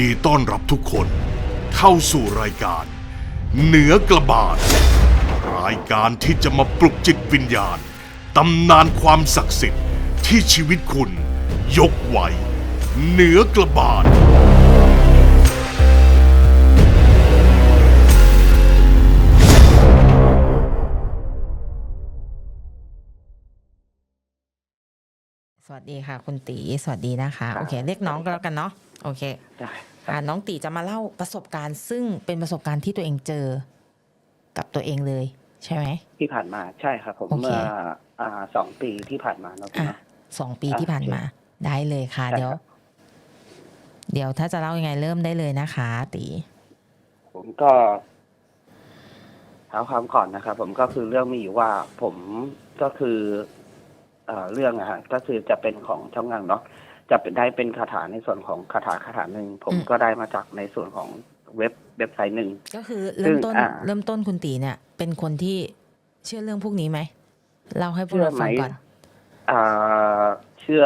ดีต้อนรับทุกคนเข้าสู่รายการ เหนือกระบาด รายการที่จะมาปลุกจิตวิญญาณตำนานความศักดิ์สิทธิ์ที่ชีวิตคุณ ยกไว้เหนือกระบาดสวัสดีค่ะ คุณตี สวัสดีนะคะ โอเค เรียกน้องก็แล้วกันเนาะโอเคได้อ่า น้องตีจะมาเล่าประสบการณ์ ซึ่งเป็นประสบการณ์ที่ตัวเองเจอ กับตัวเองเลย ใช่ไหมที่ผ่านมาใช่ครับผมโอเคเมื่ออ่าสองปีที่ผ่านมาเนาะพี่อะเนาะสองปีอะที่ผ่านมา ได้เลยค่ะใช่เดี๋ยวครับเดี๋ยวถ้าจะเล่ายังไงเริ่มได้เลยนะคะ ตี ผมก็เท้าความก่อนนะครับผมก็คือเรื่องมีอยู่ว่าผมก็คือเอ่อเรื่องอะฮะก็คือจะเป็นของช่องงานเนาะ จะเป็นได้เป็นคาถาในส่วนของคาถาคาถาหนึ่งผมก็ได้มาจากในส่วนของเว็บเว็บไซต์หนึ่งก็คือเริ่มต้นซึ่งอ่าเริ่มต้นคุณตีเนี่ย เป็นคนที่เชื่อเรื่องพวกนี้ไหมเล่าให้พวกเราฟังก่อนอ่าเชื่อ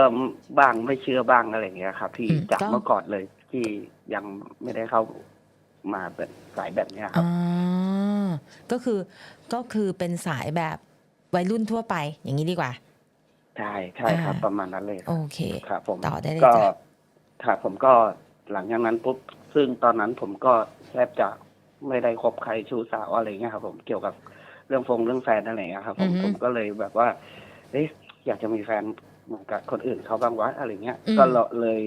บ้างไม่เชื่อบ้างอะไรอย่างเงี้ยครับที่อืมจากก็เมื่อก่อนเลยที่ยังไม่ได้เข้ามาเป็นสายแบบเนี้ยครับอ่าก็คือก็คือเป็นสายแบบวัยรุ่นทั่วไปอย่างนี้ดีกว่า ใช่ใช่ครับ อ่า ประมาณนั้นเลยโอเค ครับผมต่อได้เลยก็จ้ะครับผมก็หลังจากนั้นปุ๊บซึ่งตอนนั้นผมก็แทบจะไม่ได้คบใครชู้สาวอะไรเงี้ยครับ ผมเกี่ยวกับเรื่องฟงเรื่องแฟนอะไรเงี้ยครับผมผมก็เลยแบบว่าเอ๊ะอยากจะมีแฟนเหมือนกับคนอื่นเขาบ้างวะอะไรเงี้ยก็เลย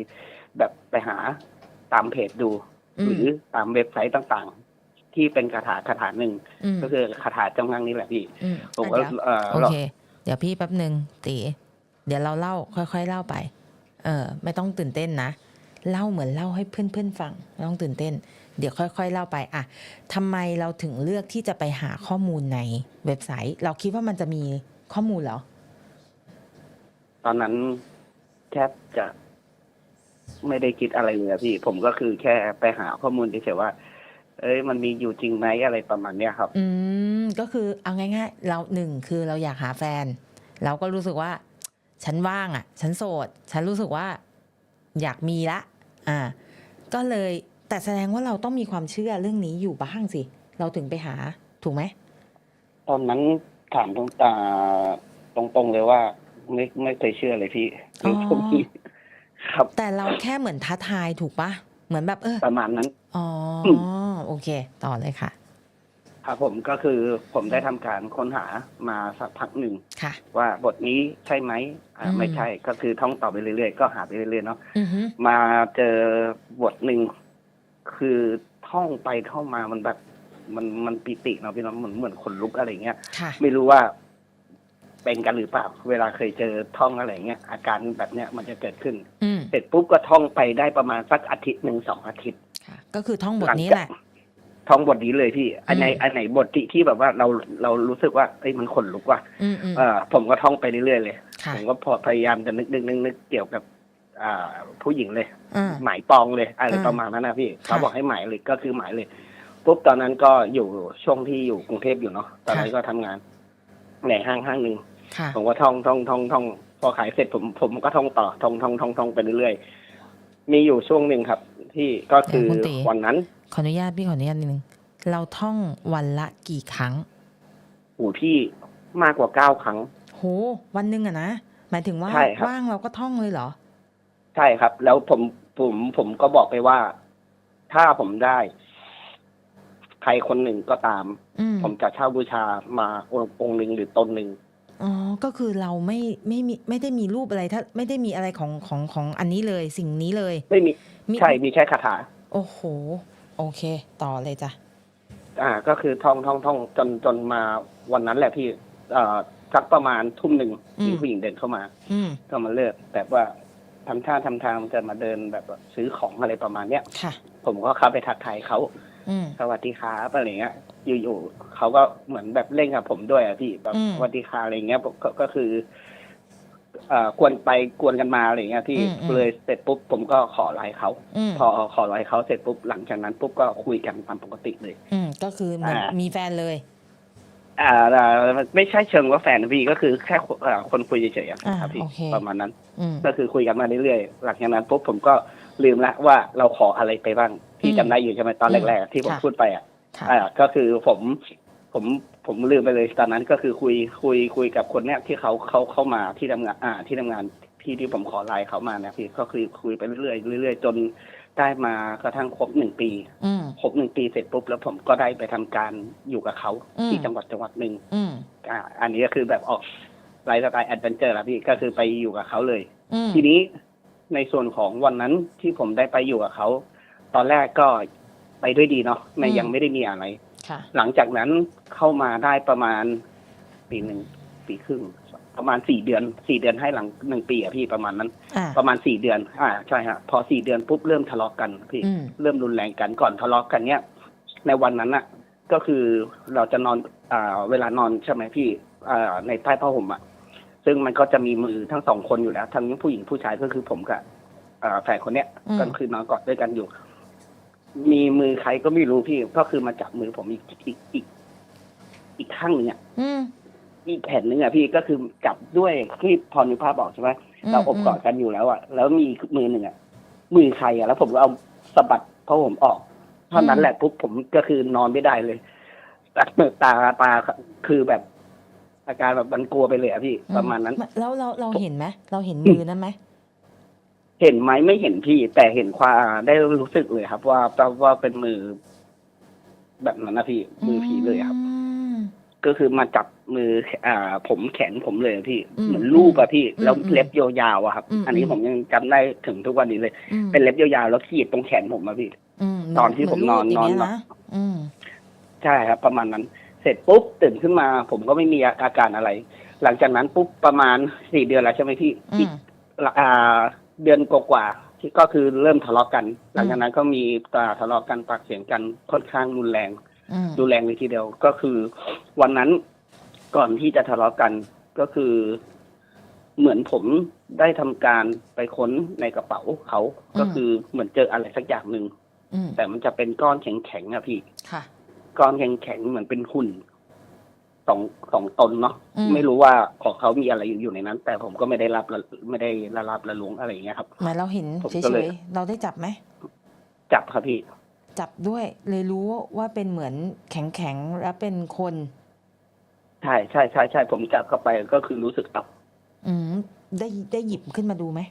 แบบไปหาตามเพจดู อืหมรือตามเว็บไซต์ต่างๆ ที่เป็นคาถาคาถาหนึ่งมก็คือคาถาจำงังนี่แหละพี่ อืมผมอะก็เดี๋ยวเอ่อโอเค เดี๋ยวพี่แป๊บหนึ่งตีเดี๋ยวเราเล่าค่อย ๆ เล่าไป เออไม่ต้องตื่นเต้นนะ เล่าเหมือนเล่าให้เพื่อนๆฟังไม่ต้องตื่นเต้น เดี๋ยวค่อยๆเล่าไปอะทำไมเราถึงเลือกที่จะไปหาข้อมูลในเว็บไซต์ เราคิดว่ามันจะมีข้อมูลเหรอ ตอนนั้นแทบจะไม่ได้คิดอะไรเลยอะพี่ ผมก็คือแค่ไปหาข้อมูลเฉยๆว่า เอ้ยมันมีอยู่จริงไหมอะไรประมาณเนี้ยครับ อืมก็คือเอาง่ายๆ เราหนึ่งคือเราอยากหาแฟน เราก็รู้สึกว่า ฉันว่างอะ ฉันโสด ฉันรู้สึกว่า อยากมีละ อ่า ก็เลยแต่แสดงว่าเราต้องมีความเชื่อเรื่องนี้อยู่บ้างสิ เราถึงไปหาถูกไหมตอนนั้นถามตรงตาตรงๆเลยว่า ไม่ไม่เคยเชื่อเลยพี่อ๋อผมครับ แต่เราแค่เหมือนท้าทายถูกปะเหมือนแบบเออประมาณนั้น อ๋อ โอเค ต่อเลยค่ะ ครับผมก็คือผมได้ทำการค้นหามาสักพักหนึ่ง ค่ะ ว่าบทนี้ใช่ไหมอ่าอืม ไม่ใช่ก็คือท่องต่อไปเรื่อยๆ ก็หาไปเรื่อยๆเนาะอือฮึมาเจอบทหนึ่งคือท่องไปท่องมามันแบบ มันมันปิติเนาะพี่น้องเหมือนเหมือนขนลุกอะไรเงี้ย ค่ะ ไม่รู้ว่าเป็นกันหรือเปล่า เวลาเคยเจอท่องอะไรเงี้ยอาการแบบเนี้ยมันจะเกิดขึ้น อืมเสร็จปุ๊บก็ท่องไปได้ประมาณสักอาทิตย์หนึ่งสองอาทิตย์ ค่ะ ก็คือท่องบทนี้แหละ ท่องบทนี้เลยพี่ อันไหนอืมอันไหนบทที่ที่แบบว่าเราเรารู้สึกว่าเอ้ยมันขนลุกว่ะอืมอืมเออผมก็ท่องไปเรื่อยๆเลยค่ะผมก็พอพยายามจะนึกนึกนึกนึกเกี่ยวกับ อ่า ผู้หญิงเลยอ่าหมายปองเลยอะไรอ่าประมาณนั้นนะพี่ค่ะเขาบอกให้หมายเลยก็คือหมายเลยปุ๊บตอนนั้นก็อยู่ช่วงที่อยู่กรุงเทพอยู่เนาะตอนนั้นก็ทำงานในห้างห้างหนึ่งค่ะผมก็ท่องท่องท่องท่องพอขายเสร็จผมผมก็ท่องต่อท่องท่องท่องท่องไปเรื่อยๆมีอยู่ช่วงหนึ่งครับ ที่ก็คือเดี๋ยวคุณตีวันนั้น ขออนุญาตพี่ขออนุญาตนิดนึงเราท่องวันละกี่ครั้งหูพี่มากกว่าเก้าครั้ง โห วันหนึ่งอะนะหมายถึงว่าใช่ครับ ว่างเราก็ท่องเลยเหรอ ใช่ครับ แล้วผมผมผมก็บอกไปว่า ถ้าผมได้ ใครคนหนึ่งก็ตาม อืมผมจะเช่าบูชามาองค์องค์หนึ่งหรือตนหนึ่งอ๋อก็คือเราไม่ไม่มีไม่ได้มีรูปอะไรถ้าไม่ได้มีอะไรของของของอันนี้เลยสิ่งนี้เลยไม่มี มีใช่มีแค่คาถา โอ้โห โอเค ต่อเลยจ้ะอ่า ก็คือท่องท่องท่องจนจนมาวันนั้นแหละพี่เอ่อสักประมาณทุ่มหนึ่งอืมมีผู้หญิงเดินเข้ามา อืม ก็มาเลือกแบบว่าทำท่าทำทางจะมาเดินแบบว่าซื้อของอะไรประมาณเนี้ยค่ะ ผมก็เข้าไปทักทายเขาอืม สวัสดีครับอะไรเงี้ย อยู่ๆเขาก็เหมือนแบบเล่นกับผมด้วยอะพี่แบบอืม สวัสดีค่ะอะไรเงี้ยผมก็ก็คือ เอ่อกวนไปกวนกันมาอะไรเงี้ยที่อืมอืม เลยเสร็จปุ๊บผมก็ขอไลน์เขาอืมพอขอไลน์เขาเสร็จปุ๊บหลังจากนั้นปุ๊บก็คุยกันตามปกติเลย อืมก็คือเหมือนอ่ามี มีแฟนเลย อ่าอ่าไม่ใช่เชิงว่าแฟนนะพี่ก็คือแค่เอ่อคนคุยเฉยๆอะอ่าครับพี่โอเค ประมาณนั้น อืม ก็คือคุยกันมาเรื่อยๆ หลังจากนั้นปุ๊บผมก็ลืมละว่าเราขออะไรไปบ้าง ที่อืมจำได้อยู่ใช่ไหมตอนอืมแรกๆ ที่ผมค่ะพูดไปอะค่ะ อ่าก็คือผมผม ผมลืมไปเลยตอนนั้นก็คือคุยคุยคุยกับคนเนี้ยที่เขาเขาเข้ามาที่ทำงานอ่าที่ทำงานที่ที่ผมขอไลน์เขามาเนี่ยพี่ก็คือคุยไปเรื่อยๆเรื่อยๆจนได้มากระทั่งครบหนึ่งปีอืม ครบหนึ่งปีเสร็จปุ๊บแล้วผมก็ได้ไปทำการอยู่กับเขาอืม ที่จังหวัดจังหวัดหนึ่งอืมอ่าอันนี้ก็คือแบบออกไลฟ์สไตล์แอดเวนเจอร์ละพี่ก็คือไปอยู่กับเขาเลย อืมทีนี้ในส่วนของวันนั้นที่ผมได้ไปอยู่กับเขา ตอนแรกก็ไปด้วยดีเนาะไม่ยังไม่ได้มีอะไรค่ะ หลังจากนั้นเข้ามาได้ประมาณปีหนึ่งปีครึ่ง ประมาณสี่เดือนสี่เดือนให้หลังหนึ่งปีอะพี่ประมาณนั้นอ่าประมาณสี่เดือน อ่าใช่ฮะพอสี่เดือนปุ๊บเริ่มทะเลาะกันพี่อืมเริ่มรุนแรงกันก่อนทะเลาะกันเนี้ยในวันนั้นน่ะก็คือเราจะนอนอ่าเวลานอนใช่ไหมพี่อ่าในใต้ผ้าห่มอะซึ่งมันก็จะมีมือทั้งสองคนอยู่แล้วทั้งผู้หญิงผู้ชายก็คือผมกับอ่าแฟนคนเนี้ยอืมก็คือนอนกอดด้วยกันอยู่ มีมือใครก็ไม่รู้พี่ก็คือมาจับมือผมอีกอีกอีกอีกข้างหนึ่งอะอืม อีกแผ่นหนึ่งอะพี่ก็คือจับด้วยที่พอนึกภาพบอกใช่ไหมอืม เราอบกอดกันอยู่แล้วอะแล้วมีมือหนึ่งอะมือใครอะแล้วผมก็เอาสะบัดเพราะผมออกเท่านั้นแหละปุ๊บผมก็คือนอนไม่ได้เลยตาตาตาคือแบบ อาการแบบมันกลัวไปเลยอะพี่ประมาณนั้น แล้วเราเราเห็นไหมเราเห็นมือนั้นไหม เห็นไหมไม่เห็นพี่ แต่เห็นความได้รู้สึกเลยครับ ว่าว่าว่าเป็นมือ แบบนั้นนะพี่ มือผีเลยครับมก็คือมาจับมือ อ่า ผมแขนผมเลยอะพี่อืมเหมือนรูปอะพี่อืมแล้วอืมเล็บยาวๆอะครับอืมอันนี้อืมผมยังจำได้ถึงทุกวันนี้เลยอืมเป็นเล็บยาวๆแล้วขีดตรงแขนผมอะพี่มตอนที่ผมนอนเหนอนรูปย่างหลัเงี้ยบนะอืมใช่ครับ ประมาณนั้น เสร็จปุ๊บตื่นขึ้นมา ผมก็ไม่มีอาการอะไร หลังจากนั้นปุ๊บประมาณสี่เดือนแล้วใช่ไหมพี่อือีกมอ่า เดือนกว่าๆที่ก็คือเริ่มทะเลาะกัน หลังจากนั้นก็มีตาทะเลาะกันปากเสียงกันค่อนข้างรุนแรงอืมรุนแรงเลยทีเดียวก็คือ วันนั้นก่อนที่จะทะเลาะกันก็คือ เหมือนผมได้ทำการไปค้นในกระเป๋าเขาก็คือเหมือนเจออะไรสักอย่างหนึ่งอืมแต่มันจะเป็นก้อนแข็งๆอะพี่ค่ะก้อนแข็งๆเหมือนเป็นหุ่น สองสองตนเนาะอืม ไม่รู้ว่าของเขามีอะไรอยู่ในนั้น แต่ผมก็ไม่ได้รับละไม่ได้ละรับละล้วงอะไรอย่างเงี้ยครับหมายเราเห็นผมเฉก็เลย ยๆเราได้จับไหม จับครับพี่ จับด้วยเลยรู้ว่าเป็นเหมือนแข็งๆแล้วเป็นคน ใช่ใช่ใช่ใช่ผมจับเข้าไปก็คือรู้สึกอับอืมได้ได้หยิบขึ้นมาดูไหม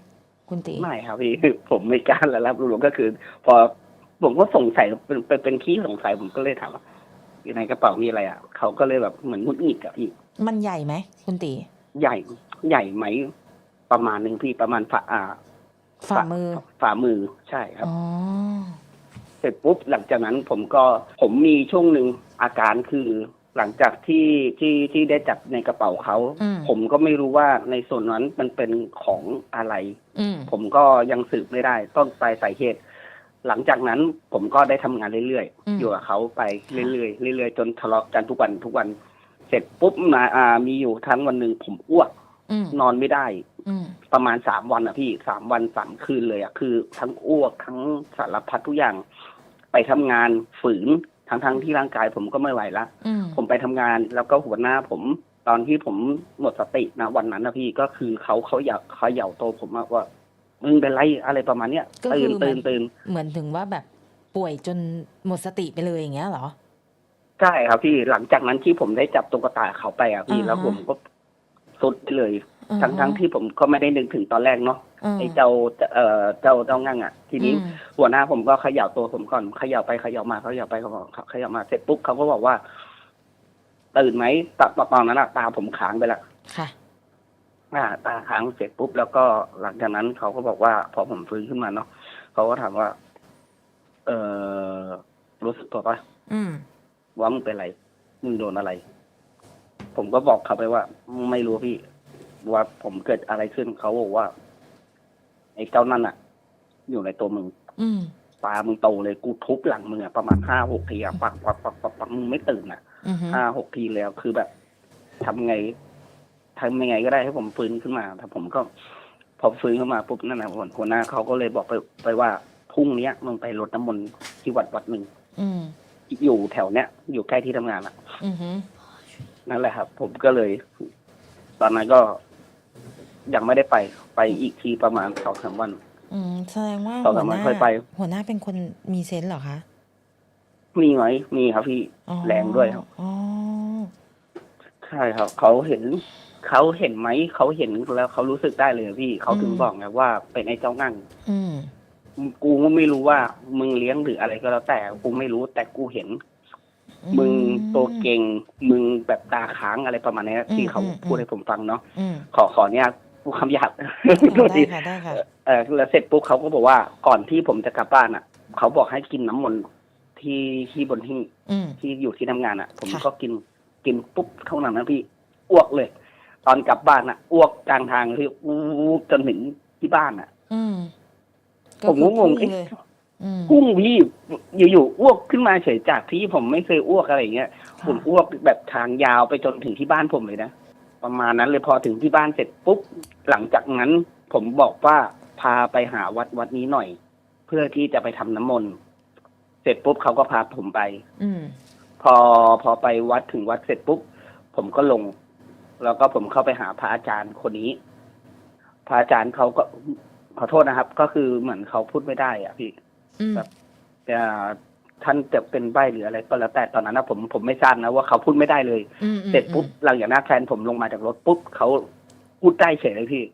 คุณตีไม่ครับพี่ ผมไม่กล้าละรับรู้ก็คือ พอผมก็สงสัยเป็นเป็นเป็นขี้สงสัยผมก็เลยถามว่าอยู่ ในกระเป๋ามีอะไรอะเขาก็เลยแบบเหมือนมุดหงิดอะพี่ มันใหญ่ไหมคุณตีใหญ่ใหญ่ไหม ประมาณหนึ่งพี่ประมาณฝ่าอ่าฝ่ามือ ฝ่ามือใช่ครับอ๋อเสร็จปุ๊บหลังจากนั้นผมก็ผมมีช่วงหนึ่งอาการคือหลังจากที่ที่ที่ได้จับในกระเป๋าเขาอืมผมก็ไม่รู้ว่าในส่วนนั้นมันเป็นของอะไรอืมผมก็ยังสืบไม่ได้ ต้นปลายสาเหตุ หลังจากนั้นผมก็ได้ทำงานเรื่อยอืมๆอยู่กับเขาไปเรื่อยๆเรื่อยๆ จนทะเลาะกันทุกวันทุกวัน เสร็จปุ๊บมาอ่ามีอยู่ทั้งวันหนึ่งผมอ้วกอืมนอนไม่ได้อืมประมาณสามวันอะพี่สามวันสามคืนเลยอะคือ ทั้งอ้วกทั้งสารพัดทุกอย่าง ไปทำงานฝืนทั้งทั้งๆที่ร่างกายผมก็ไม่ไหวละอืมผมไปทำงานแล้วก็หัวหน้าผมตอนที่ผมหมดสตินะวันนั้นนะพี่ก็คือเขาเขาอยากเขาเหย่าโตวผมอะว่า มึงเป็นไรอะไรประมาณเนี้ยก็คืตื่นอเหมืตื่อนนตื่นเหมือนถึงว่าแบบป่วยจนหมดสติไปเลยอย่างเงี้ยเหรอ ใช่ครับพี่หลังจากนั้นที่ผมได้จับตุ๊กตาเขาไปอะพี่อ่าฮะแล้วผมก็สุดไปเลยอือทั้งทั้งฮะที่ผมก็ไม่ได้นึกถึงตอนแรกเนาะมไอ้เจ้าเอ่อเจ้าเจ้างั่งอะทีนี้อืมหัวหน้าผมก็เขย่าตัวผมก่อนเขย่าไปเขย่ามาเขย่าไปเขาบอกเขย่ามาเสร็จปุ๊บเขาก็บอกว่าตื่นไหมตอนตอนนั้นอะตาผมค้างไปละค่ะ อ่าตาค้างเสร็จปุ๊บแล้วก็หลังจากนั้นเขาก็บอกว่า พอผมฟื้นขึ้นมาเนาะเขาก็ถามว่า เออรู้สึกตัวปะอืมว่ามึงเป็นอะไรมึงโดนอะไร ผมก็บอกเขาไปว่า ไม่รู้พี่ ว่าผมเกิดอะไรขึ้นเขาบอกว่า ไอ้เจ้านั่นอะอยู่ในตัวมึง อืมตามึงโตเลยกูทุบหลังมึงอะประมาณห้าหกทีอะปักปักปักปักปักมึงไม่ตื่นอะอือฮึห้าหกทีแล้วคือแบบทำไง ทำยังไงก็ได้ให้ผมฟื้นขึ้นมาแต่ผมก็ พอฟื้นขึ้นมาปุ๊บนั่นแหละหัวหน้าเขาก็เลยบอกไปไปว่าพรุ่งเนี้ยมึงไปรดน้ำมนต์ที่วัดวัดหนึ่งอืมอยู่แถวเนี้ยอยู่ใกล้ที่ทำงานอะอือฮึนั่นแหละครับ ผมก็เลย ตอนนั้นก็ยังไม่ได้ไปไปอีกทีประมาณสองสามวัน อืมแสดงว่าสองหัสาวมหวันน้าค่อยไป หัวหน้าเป็นคนมีเซนส์เหรอคะมีไหมมีครับพี่ อ๋อแรงด้วยครับ อ๋อ ใช่ครับ เขาเห็น เขาเห็นไหมเขาเห็นแล้วเขารู้สึกได้เลยพี่เขาถึงบอกไงว่าเป็นไอ้เจ้างั่งอืมกูก็ไม่รู้ว่ามึงเลี้ยงหรืออะไรก็แล้วแต่กูไม่รู้แต่กูเห็น มึงตัวเก่ง มึงแบบตาค้างอะไรประมาณเนี้ยที่เขาพูดให้ผมฟังเนาะอืมขอขอเนี่ยพูดคำหยาบอ๋โทอษทีได้ค่ะได้ค่ะเออแล้วเสร็จปุ๊บเขาก็บอกว่าก่อนที่ผมจะกลับบ้านอะ เขาบอกให้กินน้ำมนต์ที่ที่บนหิ้งอืมที่อยู่ที่ทำงานอะ ผมค่ะก็กินกินปุ๊บเท่านั้นนะพี่อ้วกเลย ตอนกลับบ้านอะอ้วกกลางทางเลยอู้จนถึงที่บ้านอะ อืมผมก็งงคือพุ่เอ๊ะเลยอืมกุ้งพี่อยู่ๆอ้วกขึ้นมาเฉยจากที่ผมไม่เคยอ้วกอะไรอย่างเงี้ยผมอ้วกแบบทางยาวไปจนถึงที่บ้านผมเลยนะประมาณนั้นเลยพอถึงที่บ้านเสร็จปุ๊บหลังจากนั้น ผมบอกว่าพาไปหาวัดวัดนี้หน่อย เพื่อที่จะไปทำน้ำมนต์เสร็จปุ๊บเขาก็พาผมไป อืมพอพอไปวัดถึงวัดเสร็จปุ๊บผมก็ลง แล้วก็ผมเข้าไปหาพระอาจารย์คนนี้ พระอาจารย์เขาก็ขอโทษนะครับ ก็คือเหมือนเขาพูดไม่ได้อะพี่อืมแบบแต่ท่านจะเป็นใบหรืออะไรก็แล้วแต่ตอนนั้นนะผมผมไม่ทราบนะว่าเขาพูดไม่ได้เลยอืมอืมเสร็จปุ๊บหลังจากนั้นแฟนผมลงมาจากรถปุ๊บเขาพูดได้เฉยเลยพี่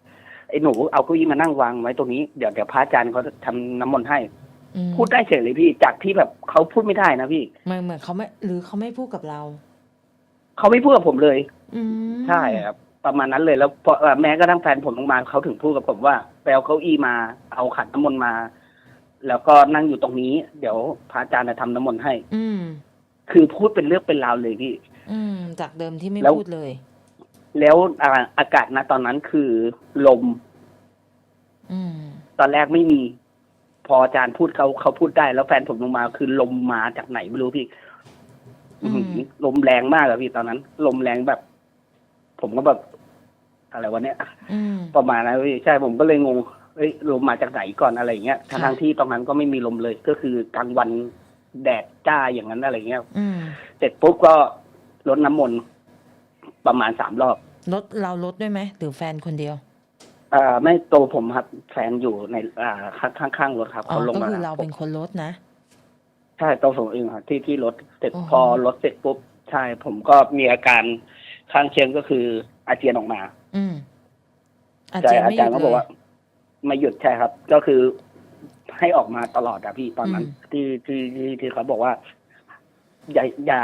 ไอ้หนูเอาเก้าอี้มานั่งวางไว้ตรงนี้เดี๋ยวเดี๋ยวพระอาจารย์เขาจะทำน้ำมนต์ให้อืมพูดได้เฉยเลยพี่ จากที่แบบเขาพูดไม่ได้นะพี่เหมือนเหมือนเขาไม่หรือเขาไม่พูดกับเรา เขาไม่พูดกับผมเลย อืมใช่ครับประมาณนั้นเลยแล้วพอเอ่อแม้กระทั่งแฟนผมลงมาเขาถึงพูดกับผมว่าไปเอาเก้าอี้มาเอาขันน้ำมนต์มา แล้วก็นั่งอยู่ตรงนี้ เดี๋ยวพระอาจารย์จะทำน้ำมนต์ให้ อืม คือพูดเป็นเรื่องเป็นราวเลยพี่ อืม จากเดิมที่ไม่แล้ว พูดเลย แล้วอ่าอากาศนะตอนนั้นคือลม อืม ตอนแรกไม่มี พออาจารย์พูดเขาเขาพูดได้ แล้วแฟนผมลงมาคือลมมาจากไหนไม่รู้พี่อืม อื้อหือลมแรงมากอะพี่ตอนนั้น ลมแรงแบบ ผมก็แบบ อะไรวะเนี่ยอืม ประมาณนั้นพี่ใช่ผมก็เลยงงเอ้ยลมมาจากไหนก่อนอะไรเงี้ยค่ะทั้งๆที่ตรงนั้นก็ไม่มีลมเลย ก็คือกลางวันแดดจ้าอย่างนั้นอะไรเงี้ย อืมเสร็จปุ๊บก็รดน้ำมนต์ประมาณสามรอบลดเราลดด้วยไหมหรือแฟนคนเดียวอ่าไม่ตัวผมครับแฟนอยู่ในอ่าข้างข้างๆรถครับอ๋อเขาลงก็มาคือเราเป็นคนลดนะ ใช่ตัวผมเองครับที่ที่รถเสร็จอ๋อพอรถเสร็จปุ๊บใช่ผมก็มีอาการ ข้างเคียงก็คืออาเจียนออกมา อืมอาใช่เจียนอาไม่หจารยุย์ดก็เลบอกยว่าไม่หยุดใช่ครับ ก็คือให้ออกมาตลอดอะพี่ตอนนั้นอืมที่ที่ที่ที่เขาบอกว่า อย่าอย่า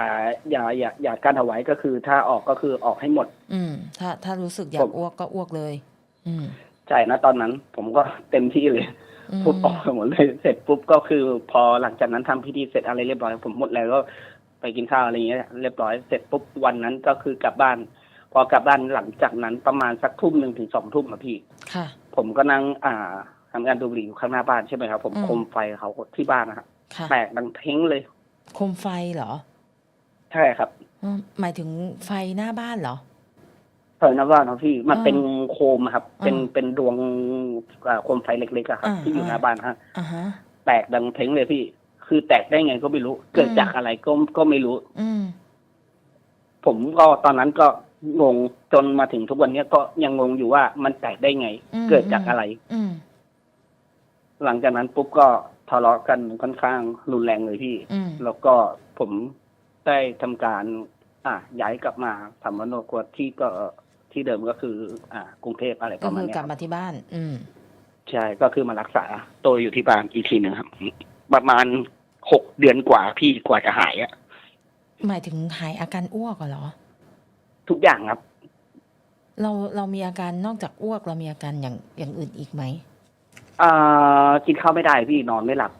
อย่า อย่า อย่ากั้นเอาไว้ก็คือ ถ้าออกก็คือออกให้หมด อืม ถ้าถ้ารู้สึกอยาผกมอ้วกก็อ้วกเลย อืมใช่นะตอนนั้น ผมก็เต็มที่เลยอืมพูดออกไปหมดเลยเสร็จปุ๊บก็คือ พอหลังจากนั้นทำพิธีเสร็จอะไรเรียบร้อยผมหมดแล้วก็ ไปกินข้าวอะไรอย่างเงี้ยเรียบร้อยเสร็จปุ๊บวันนั้นก็คือกลับบ้าน พอกลับบ้านหลังจากนั้นประมาณสักทุ่มหนึ่งถึงสองทุ่มอะพี่ค่ะ ผมก็นั่งอ่าทำงานดูดบุหรี่อยู่ข้างหน้าบ้านใช่ไหมครับผมอืม โคมไฟเขาที่บ้านนะครับค่ะแตกดังเพ้งเลย โคมไฟเหรอใช่ครับอืมหมายถึงไฟหน้าบ้านเหรอเออนะว่านะพี่มันอ่าเป็นโคมอะครับ เป็นอ่าเป็นดวงอ่าโคมไฟเล็กๆอะครับ อ่าที่อยู่หน้าอ่า บ้านฮะ อ่าฮะ แตกดังเพ้งเลยพี่ คือแตกได้ไงก็ไม่รู้ เกิดอืมจากอะไรก็ก็ไม่รู้ อืม ผมก็ตอนนั้นก็งงจนมาถึงทุกวันเนี้ยก็ยังงงอยู่ว่ามันแตกได้ไง อืม เกิดจากอะไร อืม หลังจากนั้นปุ๊บก็ทะเลาะกันค่อนข้างรุนแรงเลยพี่ อืม แล้วก็ผมได้ทำการ อะย้ายกลับมาทำมโนครัวที่ก็ที่เดิมก็คือ อ่ากรุงเทพอะไรปก็ระมาณคือเนี้ยกลับคมารับที่บ้าน อืม ใช่ก็คือมารักษาตัวอยู่ที่บ้านอีกทีหนึ่งครับ ประมาณ หกเดือนกว่าพี่กว่าจะหายอะหมายถึงหายอาการอ้วกเหรอ ทุกอย่างครับ เราเรามีอาการนอกจากอ้วกเรามีอาการอย่างอย่างอื่นอีกไหมอ่ากินข้าวไม่ได้พี่นอนไม่หลับ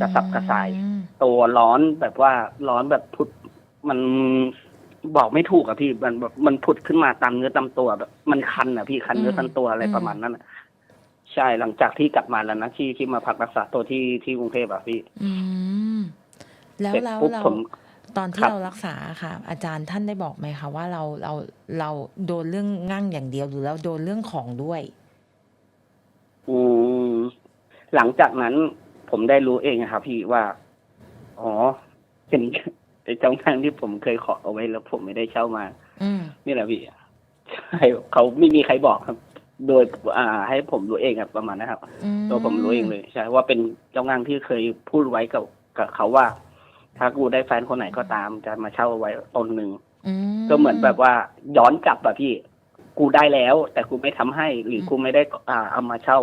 กระสับกระส่ายอืมตัวร้อนแบบว่าร้อนแบบพุดมันบอกไม่ถูกอะพี่มันแบบมันผุดขึ้นมาตามเนื้อตามตัวแบบ มันคันอะพี่คันเนื้อคันตัวอะไรประมาณนั้นอะ ใช่หลังจากที่กลับมาแล้วนะที่ที่มาพักรักษาตัวที่ที่กรุงเทพอะพี่ อืม แล้วเสร็จแล้วปุ๊บเราผมตอนที่ครับเรารักษาค่ะ อาจารย์ท่านได้บอกไหมคะว่าเราเราเราโดนเรื่องงั่งอย่างเดียวหรือเราโดนเรื่องของด้วย อืมหลังจากนั้นผมได้รู้เองอะครับพี่ว่า อ๋อเป็นไอ้เจ้าทางที่ผมเคยขอเอาไว้แล้วผมไม่ได้เช่ามา อืมนี่แหละพี่ใช่เขาไม่มีใครบอกครับ โดยอ่า ให้ผมรู้เองครับประมาณนะครับ อืตัวผมรู้เองเลยใช่ว่าเป็นเจ้างานที่เคยพูดไว้กับกับเขาว่า ถ้ากูได้แฟนคนไหนก็ตามจะมาเช่าไว้ตนหนึ่งอืมก็เหมือนแบบว่าย้อนกลับอะพี่ กูได้แล้ว แต่กูไม่ทำให้หรือกูไม่ได้อ่าเอามาเช่า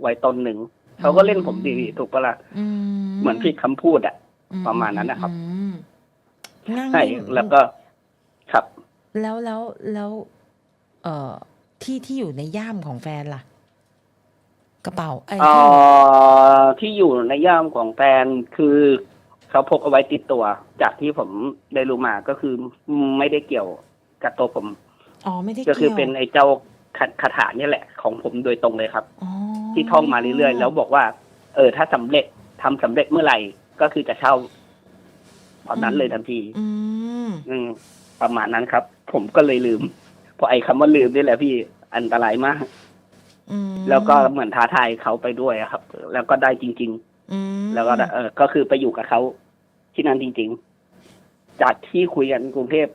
ไว้ตนหนึ่งเขาก็เล่นผมดีถูกปะล่ะอืเหมือนผิดคำพูดอะอืประมาณนั้นนะครับ อืมนั่งใช่เนแล้วก็ครับ แล้วแล้วแล้ว เอ่อ ที่ที่อยู่ในย่ามของแฟนล่ะ กระเป๋าไอ้ยเอ่อที่อยู่ในย่ามของแฟนคือเขาพกเอาไว้ติดตัว จากที่ผมได้รู้มาก็คือไม่ได้เกี่ยวกับตัวผม อ๋อไม่ได้ก็คือกี่ยวเป็นไอ้เจ้าคาคาถาเนี่ยแหละ ของผมโดยตรงเลยครับ อ๋อที่ท่องมาเรื่อยๆ แล้วบอกว่า เออ ถ้าสำเร็จทำสำเร็จเมื่อไหร่ ก็คือจะเช่าตอนนั้นเลยทันที อืม อืม ประมาณนั้นครับ ผมก็เลยลืม เพราะไอ้คำว่าลืมนี่แหละพี่อันตรายมาก อืมแล้วก็เหมือนท้าทายเขาไปด้วยอะครับ แล้วก็ได้จริง อืมๆ แล้วก็ได้เออก็คือไปอยู่กับเขาที่นั่นจริง ๆ จากที่คุยกันกรุงเทพ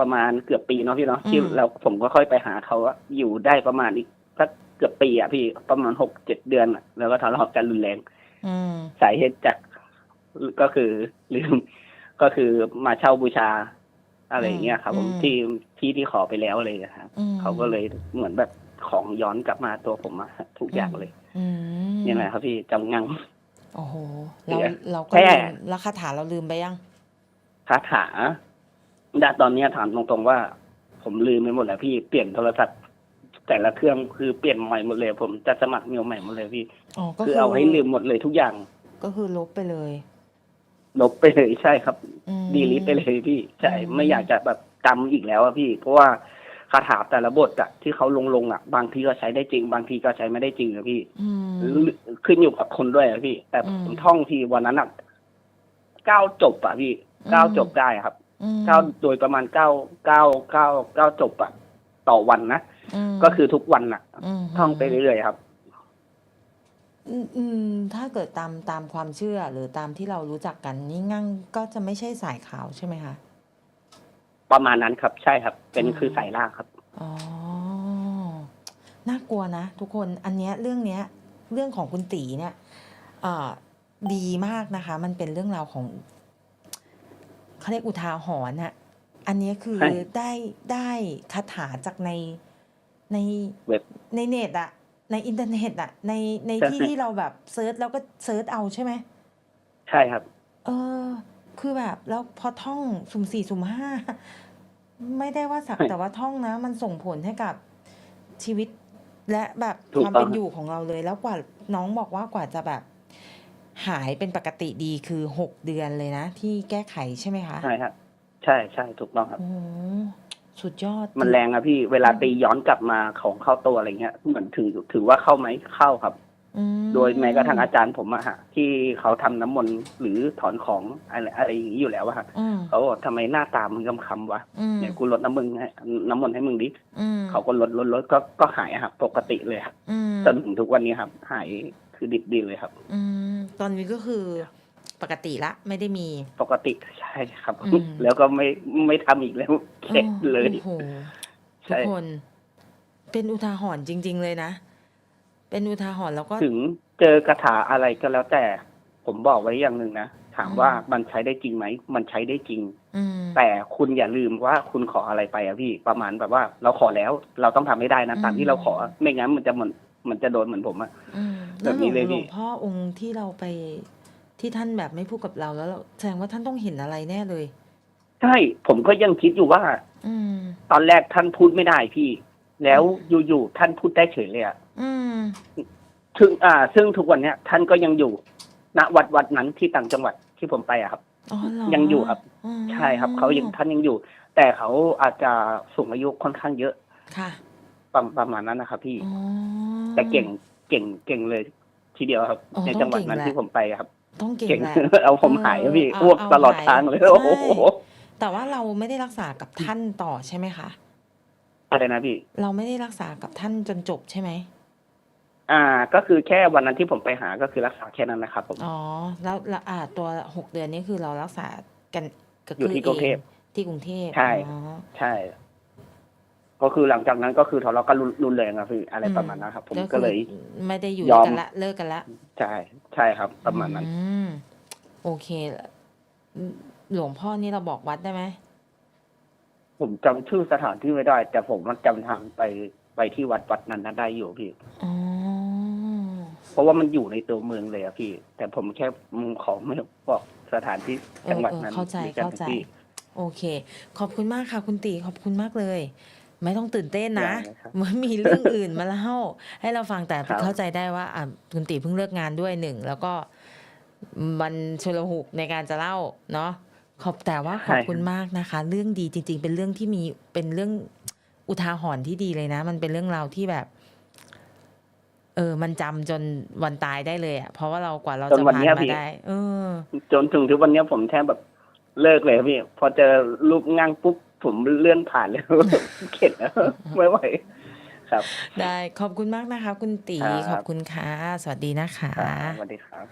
ประมาณเกือบปีเนาะพี่เนาะที่แล้วผมก็ค่อยไปหาเขาอะอยู่ได้ประมาณอีกสักเกือบปีอะพี่ประมาณหกเจ็ดเดือนอะแล้วก็ทะเลาะกันรุนแรง อืม สาเหตุจากก็คือลืมก็คือมาเช่าบูชา อะไรอย่างเงี้ยครับผมที่ที่ที่ขอไปแล้วอะไรอย่างเลยครับอืม เขาก็เลยเหมือนแบบของย้อนกลับมาตัวผมอะทุกอย่างเลยอืมนี่แหละครับพี่จำงัง โอ้โห เราเนี่ยเราก็แค่ ลืมแล้วคาถาเราลืมไปยัง คาถาณตอนเนี้ยถามตรงๆว่า ผมลืมไปหมดแล้วพี่เปลี่ยนโทรศัพท์แต่ละเครื่องคือเปลี่ยนใหม่หมดเลย ผมจะสมัครเมลใหม่หมดเลยพี่ อ๋อก็คือเอาให้ลืมหมดเลยทุกอย่าง ก็คือลบไปเลย ลบไปเลยใช่ครับ อืม ดีลิทไปเลยพี่ใช่อืม ไม่อยากจะแบบจำอีกแล้วอะพี่ เพราะว่าคาถาแต่ละบทอะที่เขาลงลงๆอะบางทีก็ใช้ได้จริง บางทีก็ใช้ไม่ได้จริงอะพี่อืมหรือขึ้นอยู่กับคนด้วยอะพี่ แต่อืม ผมท่องทีวันนั้นอะเก้าจบอะพี่เก้าอืมจบได้ครับอืมเก้าโดยประมาณเก้าเก้าเก้าเก้าจบอะต่อวันนะมก็คือทุกวันอะมท่องไปเรื่อยๆครับ อืมอืมถ้าเกิดตามตามความเชื่อหรือตามที่เรารู้จักกันนี่งั่งก็จะไม่ใช่สายขาวใช่ไหมคะ ประมาณนั้นครับ ใช่ครับ เป็นอืมคือสายล่างครับ อ๋อ น่ากลัวนะทุกคน อันเนี้ยเรื่องเนี้ย เรื่องของคุณตีเนี่ยเอ่อดีมากนะคะ มันเป็นเรื่องราวของเขาเรียกอุทาหรณ์อะอันเนี้ยคือใช่ได้ได้คาถาจากในในเว็บ ในเน็ตอะ ในอินเทอร์เน็ตอะในในใช่ที่ที่เราแบบเซิร์ชแล้วก็เซิร์ชเอาใช่ไหมใช่ครับ เออ คือแบบแล้วพอท่องสุ่มสี่สุ่มห้าไม่ได้ว่าสักใช่แต่ว่าท่องนะ มันส่งผลให้กับชีวิตและแบบถูกความต้องเป็นอยู่ของเราเลย แล้วกว่าน้องบอกว่ากว่าจะแบบ หายเป็นปกติดีคือหกเดือนเลยนะ ที่แก้ไขใช่ไหมคะ ใช่ครับ ใช่ใช่ถูกต้องครับโอ้โห สุดยอด มันแรงอะพี่เวลาตีย้อนกลับมาของเข้าตัวอะไรเงี้ยเหมือนถือถือว่าเข้าไหมเข้าครับอืมโดยแม้กระทั่งอาจารย์ผมอะฮะที่เขาทำน้ำมนต์หรือถอนของอะไรอะไรอย่างนี้อยู่แล้วอะฮะอืมเขาบอกทำไมหน้าตามึงกำคำวะอืมเนี่ยกูลดน้ำมึงให้น้ำมนต์ให้มึงดิอืมเขาก็ลดลดลดก็ก็หายอะครับปกติเลยครับอืมจนถึงทุกวันนี้ครับ หายคือดิบดีเลยครับ อืมตอนนี้ก็คือ ปกติละไม่ได้มี ปกติใช่ครับ อืม แล้วก็ไม่ไม่ทำอีกแล้วเข็ดเลย โอ้โหใช่ทุกคน เป็นอุทาหรณ์จริง ๆ เลยนะ เป็นอุทาหรณ์แล้วก็ ถึงเจอกระถาอะไรก็แล้วแต่ ผมบอกไว้อย่างหนึ่งนะ ถามว่าอืม มันใช้ได้จริงไหม มันใช้ได้จริง อืม แต่คุณอย่าลืมว่าคุณขออะไรไปอะพี่ประมาณแบบว่า เราขอแล้วเราต้องทำให้ได้นะตามที่เราขอ ไม่งั้นมันจะเหมือนมันจะโดนเหมือนผมอะ อืมแบแล้วบหลนี้วงเลยหลพี่ วงพ่อองค์ที่เราไป ที่ท่านแบบไม่พูดกับเราแล้วเราแสดงว่าท่านต้องเห็นอะไรแน่เลย ใช่ ผมก็ยังคิดอยู่ว่า อืม ตอนแรกท่านพูดไม่ได้พี่ แล้วอยู่ๆท่านพูดได้เฉยเลยอะอืม ซึ่งอ่า ซึ่งทุกวันเนี้ยท่านก็ยังอยู่ณวัดวัดนั้นที่ต่างจังหวัดที่ผมไปอะครับ อ๋อเหรอยังอยู่ครับอืมใช่ครับเขายังท่านยังอยู่ แต่เขาอาจจะสูงอายุค่อนข้างเยอะค่ะประประมาณนั้นนะครับพี่ อ๋อ แต่เก่งเก่งเก่งเลยทีเดียวครับ อ๋อในจังหวัดนั้นต้องเก่งแหละ ที่ผมไปครับ ต้องเก่งเก่งแหละ เอาผมหายครับพี่เอออ้วกเอาตลอดหายทางเลยใช่โอ้โหแต่ว่าเราไม่ได้รักษากับท่านต่อใช่ไหมคะ อะไรนะพี่ เราไม่ได้รักษากับท่านจนจบใช่ไหมอ่า ก็คือแค่วันนั้นที่ผมไปหาก็คือรักษาแค่นั้นนะครับผม อ๋อ แล้วแล้วอ่าตัวหกเดือนนี้คือเรารักษากันก็อยู่ที่กรุงเทพที่กรุงเทพใช่ อ๋อ ใช่ ก็คือหลังจากนั้นก็คือทะเลาะกันรุนรุนแรงอะพี่อะไรประมาณนั้นครับ ผมคือก็เลยไม่ได้อยู่ยด้อวยมกันละเลิกกันละใช่ใช่ครับ ประมาณนั้นอืมโอเค หลวงพ่อนี่เราบอกวัดได้ไหมผมจำชื่อสถานที่ไม่ได้ แต่ผมมันจำทางไปไปที่วัดวัดนั้นนะได้อยู่พี่อ๋อเพราะว่ามันอยู่ในตัวเมืองเลยอะพี่ แต่ผมแค่ขอไม่บอกสถานที่เอจังอหวัดเออนั้นเข้าใจด้วยกันเข้าใจพี่โอเค ขอบคุณมากค่ะ คุณตีขอบคุณมากเลย ไม่ต้องตื่นเต้นนะได้เลยครับมันมีเรื่องอื่นมาเล่าให้เราฟังแต่ครับเข้าใจได้ว่าอะคุณตีเพิ่งเลิกงานด้วยหนึ่งแล้วก็มันชุลหุกในการจะเล่าเนาะขอบแต่ว่าขอบคุณมากนะคะ เรื่องดีจริง ๆ เป็นเรื่องที่มีเป็นเรื่องอุทาหรณ์ที่ดีเลยนะ มันเป็นเรื่องราวที่แบบ เออ มันจำจนวันตายได้เลยอะเพราะว่าเรากว่าเราจนจะวันผ่านเนี้ยมาพี่ได้ เออ จนถึงทุกวันเนี้ยผมแทบแบบเลิกเลยพี่ พอเจอรูปง่างปุ๊บ ผมเลื่อนผ่านเลยเข็ดแล้วไม่ไหวครับ ได้ขอบคุณมากนะคะ คุณตีครับ ขอบคุณค่ะ สวัสดีนะคะครับสวัสดีครับ